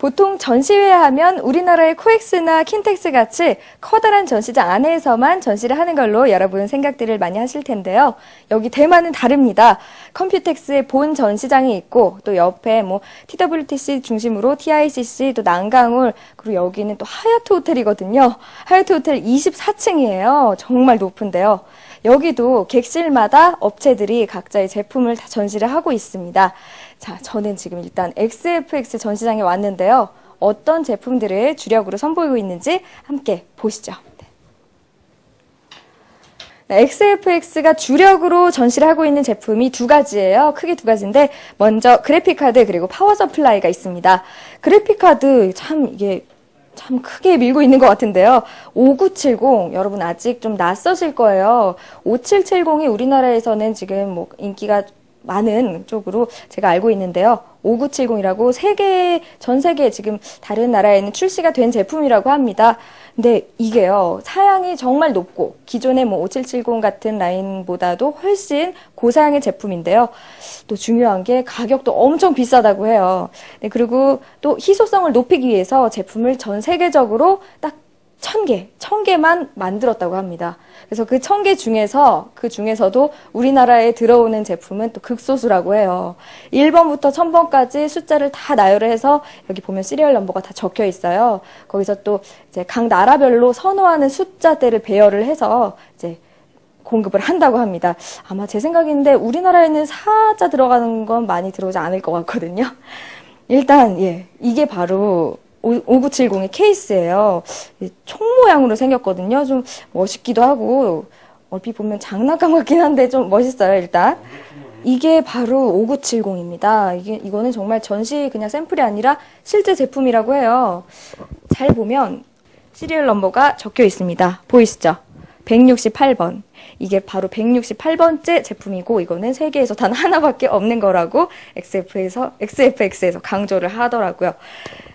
보통 전시회 하면 우리나라의 코엑스나 킨텍스 같이 커다란 전시장 안에서만 전시를 하는 걸로 여러분 생각들을 많이 하실 텐데요. 여기 대만은 다릅니다. 컴퓨텍스의 본 전시장이 있고 또 옆에 뭐 TWTC 중심으로 TICC 또 난강울 그리고 여기는 또 하얏트 호텔이거든요. 하얏트 호텔 24층이에요. 정말 높은데요. 여기도 객실마다 업체들이 각자의 제품을 다 전시를 하고 있습니다. 자, 저는 지금 일단 XFX 전시장에 왔는데요. 어떤 제품들을 주력으로 선보이고 있는지 함께 보시죠. 네, XFX가 주력으로 전시를 하고 있는 제품이 두 가지예요. 크게 두 가지인데 먼저 그래픽카드 그리고 파워 서플라이가 있습니다. 그래픽카드 참 이게 참 크게 밀고 있는 것 같은데요. 5970 여러분 아직 좀 낯서실 거예요. 5770이 우리나라에서는 지금 뭐 인기가 많은 쪽으로 제가 알고 있는데요. 5970이라고 세계 전 세계 지금 다른 나라에는 출시가 된 제품이라고 합니다. 근데 이게요. 사양이 정말 높고 기존의 뭐 5770 같은 라인보다도 훨씬 고사양의 제품인데요. 또 중요한 게 가격도 엄청 비싸다고 해요. 네, 그리고 또 희소성을 높이기 위해서 제품을 전 세계적으로 딱 천 개, 천 개만 만들었다고 합니다. 그래서 그천개 중에서, 그 중에서도 우리나라에 들어오는 제품은 또 극소수라고 해요. 1번부터 1000번까지 숫자를 다 나열을 해서 여기 보면 시리얼 넘버가 다 적혀 있어요. 거기서 또 이제 각 나라별로 선호하는 숫자대를 배열을 해서 이제 공급을 한다고 합니다. 아마 제 생각인데 우리나라에는 사자 들어가는 건 많이 들어오지 않을 것 같거든요. 일단, 예, 이게 바로 5970의 케이스예요. 총 모양으로 생겼거든요. 좀 멋있기도 하고 얼핏 보면 장난감 같긴 한데 좀 멋있어요. 일단 이게 바로 5970입니다. 이게 이거는 정말 전시 그냥 샘플이 아니라 실제 제품이라고 해요. 잘 보면 시리얼 넘버가 적혀 있습니다. 보이시죠? 168번. 이게 바로 168번째 제품이고 이거는 세계에서 단 하나밖에 없는 거라고 XF에서 XFX에서 강조를 하더라고요.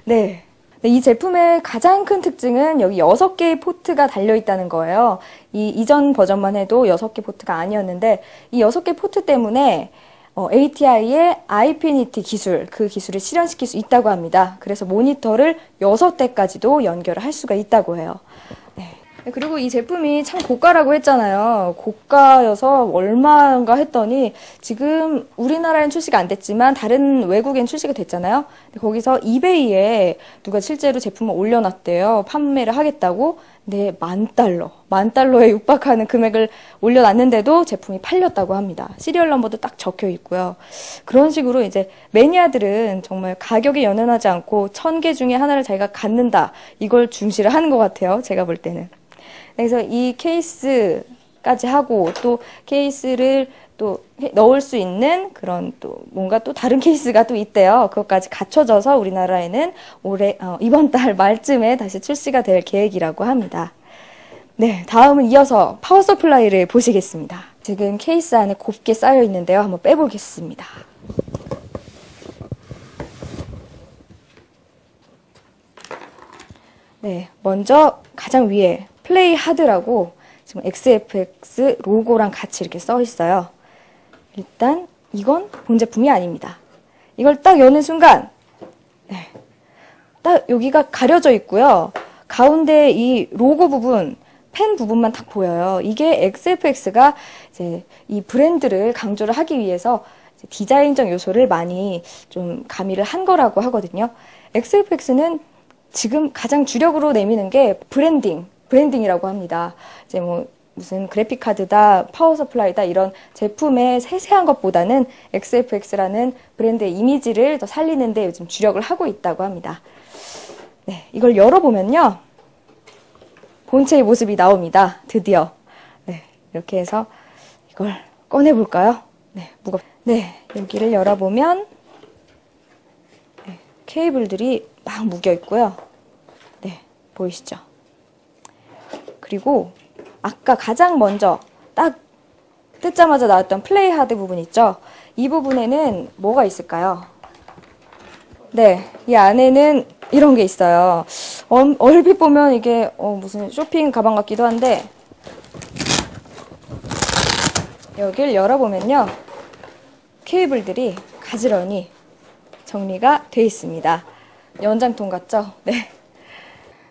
네. 이 제품의 가장 큰 특징은 여기 6개의 포트가 달려있다는 거예요. 이 이전 버전만 해도 6개 포트가 아니었는데 이 6개 포트 때문에 어, ATI의 아이피니티 기술, 그 기술을 실현시킬 수 있다고 합니다. 그래서 모니터를 6대까지도 연결을 할 수가 있다고 해요. 네, 그리고 이 제품이 참 고가라고 했잖아요. 고가여서 얼마인가 했더니 지금 우리나라엔 출시가 안 됐지만 다른 외국엔 출시가 됐잖아요. 거기서 이베이에 누가 실제로 제품을 올려놨대요. 판매를 하겠다고. 네, 만 달러. 만 달러에 육박하는 금액을 올려놨는데도 제품이 팔렸다고 합니다. 시리얼 넘버도 딱 적혀 있고요. 그런 식으로 이제 매니아들은 정말 가격에 연연하지 않고 천 개 중에 하나를 자기가 갖는다. 이걸 중시를 하는 것 같아요. 제가 볼 때는. 그래서 이 케이스까지 하고 또 케이스를 또 넣을 수 있는 그런 또 뭔가 또 다른 케이스가 또 있대요. 그것까지 갖춰져서 우리나라에는 올해 어, 이번 달 말쯤에 다시 출시가 될 계획이라고 합니다. 네, 다음은 이어서 파워 서플라이를 보시겠습니다. 지금 케이스 안에 곱게 쌓여 있는데요. 한번 빼보겠습니다. 네, 먼저 가장 위에 플레이 하드라고 지금 XFX 로고랑 같이 이렇게 써 있어요. 일단 이건 본 제품이 아닙니다. 이걸 딱 여는 순간 네, 딱 여기가 가려져 있고요. 가운데 이 로고 부분 펜 부분만 딱 보여요. 이게 XFX가 이제 이 브랜드를 강조를 하기 위해서 디자인적 요소를 많이 좀 가미를 한 거라고 하거든요. XFX는 지금 가장 주력으로 내미는 게 브랜딩, 브랜딩이라고 합니다. 이제 뭐 무슨 그래픽 카드다, 파워 서플라이다 이런 제품의 세세한 것보다는 XFX라는 브랜드의 이미지를 더 살리는데 요즘 주력을 하고 있다고 합니다. 네, 이걸 열어보면요. 본체의 모습이 나옵니다. 드디어. 네, 이렇게 해서 이걸 꺼내볼까요? 네, 무겁. 네, 여기를 열어보면 네, 케이블들이 막 묶여 있고요. 네, 보이시죠? 그리고 아까 가장 먼저 딱 뜯자마자 나왔던 플레이 하드 부분 있죠? 이 부분에는 뭐가 있을까요? 네, 이 안에는 이런 게 있어요. 얼핏 보면 이게 어, 무슨 쇼핑 가방 같기도 한데 여길 열어보면요. 케이블들이 가지런히 정리가 돼 있습니다. 연장통 같죠? 네.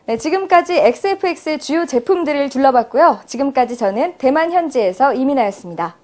네, 지금까지 XFX의 주요 제품들을 둘러봤고요. 지금까지 저는 대만 현지에서 이민아였습니다.